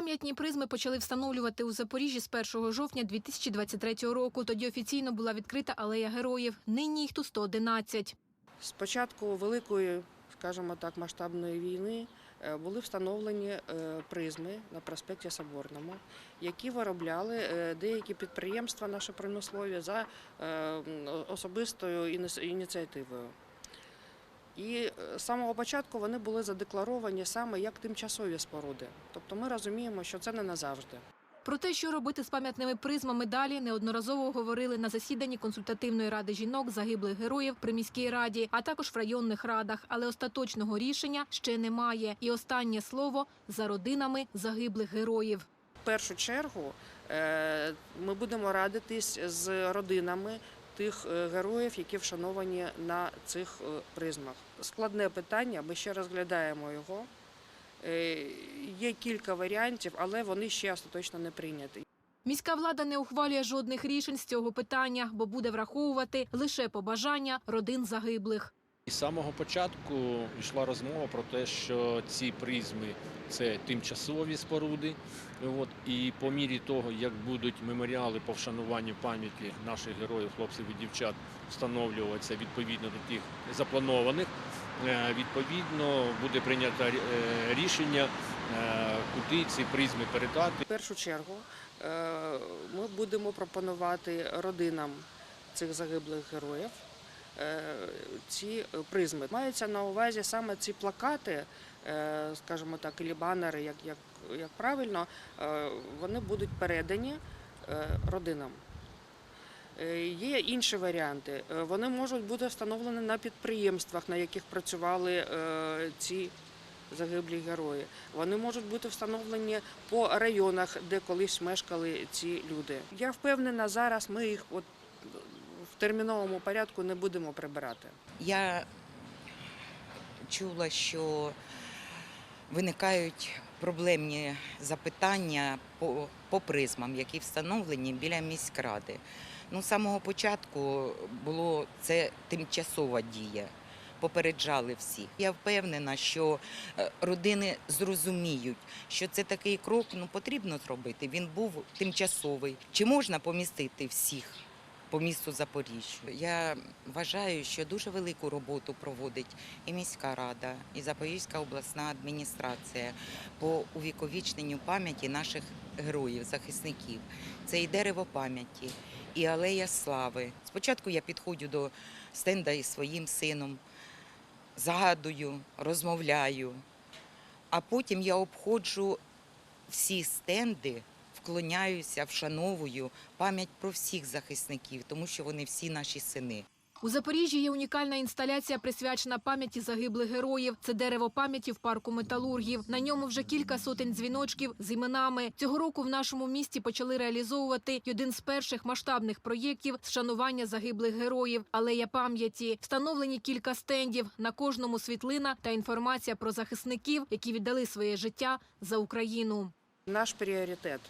Пам'ятні призми почали встановлювати у Запоріжжі з 1 жовтня 2023 року. Тоді офіційно була відкрита алея героїв. Нині їх тут 111. З початку великої, скажімо так, масштабної війни е, були встановлені е, призми на проспекті Соборному, які виробляли е, деякі підприємства наші промислові за особистою ініціативою. І е, з самого початку вони були задекларовані саме як тимчасові споруди. Тобто ми розуміємо, що це не назавжди. Про те, що робити з пам'ятними призмами далі, неодноразово говорили на засіданні консультативної ради жінок загиблих героїв при міській раді, а також в районних радах. Але остаточного рішення ще немає. І останнє слово за родинами загиблих героїв. В першу чергу е, ми будемо радитись з родинами тих е, героїв, які вшановані на цих е, призмах. Складне питання, ми ще розглядаємо його. Е, Є кілька варіантів, але вони ще остаточно не прийняті. Міська влада не ухвалює жодних рішень з цього питання, бо буде враховувати лише побажання родин загиблих. З самого початку йшла розмова про те, що ці призми це тимчасові споруди. От, і по мірі того, як будуть меморіали по вшануванню пам'яті наших героїв, хлопців і дівчат встановлюватися відповідно до тих запланованих, е, відповідно буде прийнято е, рішення, е, куди ці призми передати. В першу чергу ми будемо пропонувати родинам цих загиблих героїв ці призми. Мається на увазі саме ці плакати, е, скажімо так, і банери, як, як, як правильно, е, вони будуть передані е, родинам. Е, Є інші варіанти. Е, Вони можуть бути встановлені на підприємствах, на яких працювали е, ці загиблі герої. Вони можуть бути встановлені по районах, де колись мешкали ці люди. Я впевнена, зараз ми їх от терміновому порядку не будемо прибирати. Я чула, що виникають проблемні запитання по, по призмам, які встановлені біля міськради. Ну, з самого початку було це тимчасова дія. Попереджали всіх. Я впевнена, що е, родини зрозуміють, що це такий крок ну, потрібно зробити. Він був тимчасовий. Чи можна помістити всіх по місту Запоріжжя? Я вважаю, що дуже велику роботу проводить і міська рада, і Запорізька обласна адміністрація по увіковічненню пам'яті наших героїв, захисників. Це і дерево пам'яті, і алея слави. Спочатку я підходжу до стенда із своїм сином, згадую, розмовляю, а потім я обходжу всі стенди, вклоняюся, вшановую пам'ять про всіх захисників, тому що вони всі наші сини. У Запоріжжі є унікальна інсталяція, присвячена пам'яті загиблих героїв. Це дерево пам'яті в парку металургів. На ньому вже кілька сотень дзвіночків з іменами. Цього року в нашому місті почали реалізовувати один з перших масштабних проєктів з шанування загиблих героїв. Алея пам'яті встановлені кілька стендів. На кожному світлина та інформація про захисників, які віддали своє життя за Україну. Наш пріоритет,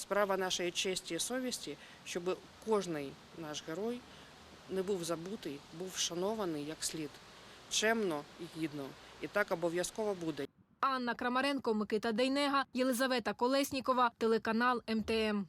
справа нашої честі і совісті, щоб кожний наш герой не був забутий, був вшанований як слід, чемно і гідно. І так обов'язково буде. Анна Крамаренко, Микита Дейнега, Єлизавета Колеснікова, телеканал МТМ.